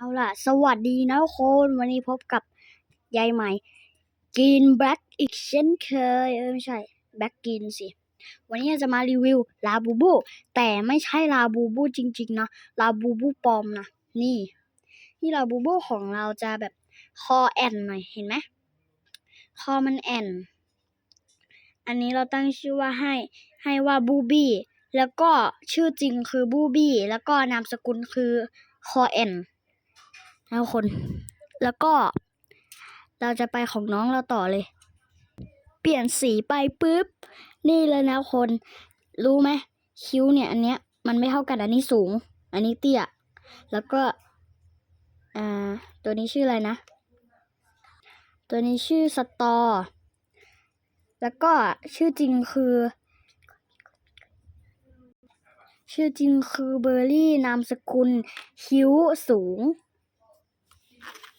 เอาล่ะ สวัสดีนะทุกคน วันนี้พบกับยายใหม่กินแบล็กอีกเช่นเคย เออไม่ใช่แบล็กกินสิ วันนี้จะมารีวิวลาบูบู แต่ไม่ใช่ลาบูบูจริงๆนะลาบูบูปลอมนะ นี่ นี่ลาบูบูของเราจะแบบคอแอนหน่อย เห็นไหมคอมันแอน อันนี้เราตั้งชื่อว่าให้ให้ว่าบูบี้ แล้วก็ชื่อจริงคือบูบี้ แล้วก็นามสกุลคือคอแอน แล้วคน แล้วก็ เราจะไปของน้องเราต่อเลย เปลี่ยนสีไปปุ๊บ นี่เลยนะคน รู้ไหมคิ้วเนี่ยอันเนี้ยมันไม่เท่ากันอันนี้สูง อันนี้เตี้ย แล้วก็อ่าตัวนี้ชื่ออะไรนะ ตัวนี้ชื่อสตอ แล้วก็ชื่อจริงคือ ชื่อจริงคือเบอร์รี่นามสกุลคิ้วสูง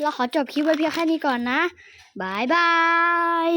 เราขอจบคลิปไว้เพียงแค่นี้ก่อนนะบายบาย